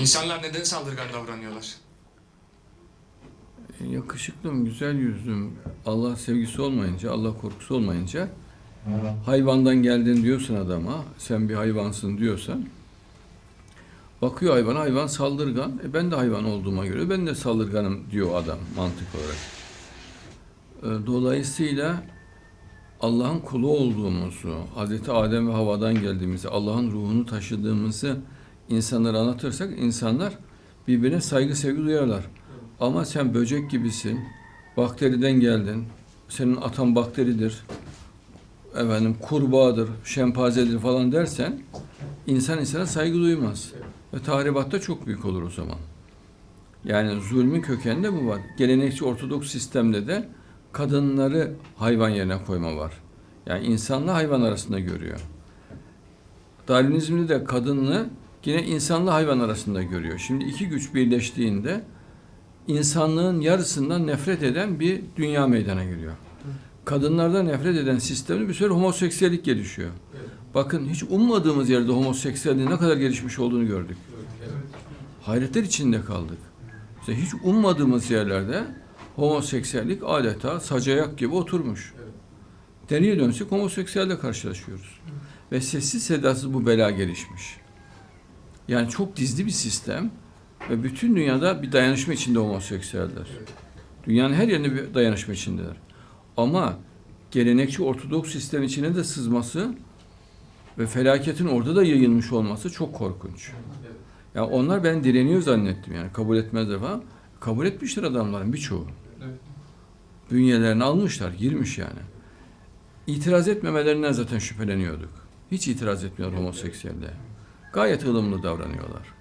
İnsanlar neden saldırgan davranıyorlar? E, Yakışıklım, güzel yüzlüm, Allah sevgisi olmayınca, Allah korkusu olmayınca hayvandan geldin diyorsun adama, sen bir hayvansın diyorsan bakıyor hayvana, hayvan saldırgan. E ben de hayvan olduğuma göre ben de saldırganım diyor adam mantık olarak. E, Dolayısıyla Allah'ın kulu olduğumuzu, Hazreti Adem ve Havva'dan geldiğimizi, Allah'ın ruhunu taşıdığımızı insanlara anlatırsak insanlar birbirine saygı sevgi duyarlar. Ama sen böcek gibisin, bakteriden geldin, senin atan bakteridir, efendim kurbağadır, şempazedir falan dersen insan insana saygı duymaz. Ve tahribat da çok büyük olur o zaman. Yani zulmün kökeninde bu var. Gelenekçi Ortodoks sistemde de kadınları hayvan yerine koyma var. Yani insanla hayvan arasında görüyor. Darwinizmde de kadınlı yine insanla hayvan arasında görüyor. Şimdi iki güç birleştiğinde insanlığın yarısından nefret eden bir dünya meydana geliyor. Kadınlardan nefret eden sistemde bir sürü homoseksüellik gelişiyor. Bakın hiç ummadığımız yerde homoseksüelliğin ne kadar gelişmiş olduğunu gördük. Hayretler içinde kaldık. İşte hiç ummadığımız yerlerde homoseksüellik adeta sacayak gibi oturmuş. Deriye dönsek homoseksüelle karşılaşıyoruz. Ve sessiz sedasız bu bela gelişmiş. Yani çok gizli bir sistem ve bütün dünyada bir dayanışma içinde homoseksüeller. Dünyanın her yerinde bir dayanışma içindeler. Ama gelenekçi Ortodoks sistem içine de sızması ve felaketin orada da yayılmış olması çok korkunç. Ya onlar ben direniyor zannettim yani kabul etmezler falan. Kabul etmişler adamların birçoğu. Bünyelerini almışlar, girmiş yani. İtiraz etmemelerinden zaten şüpheleniyorduk. Hiç itiraz etmiyor homoseksüelde. Gayet ılımlı davranıyorlar.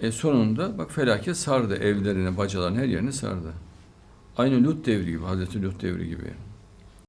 E sonunda bak felaket sardı evlerini, bacaların her yerini sardı. Aynı Lut devri gibi, Hazreti Lut devri gibi.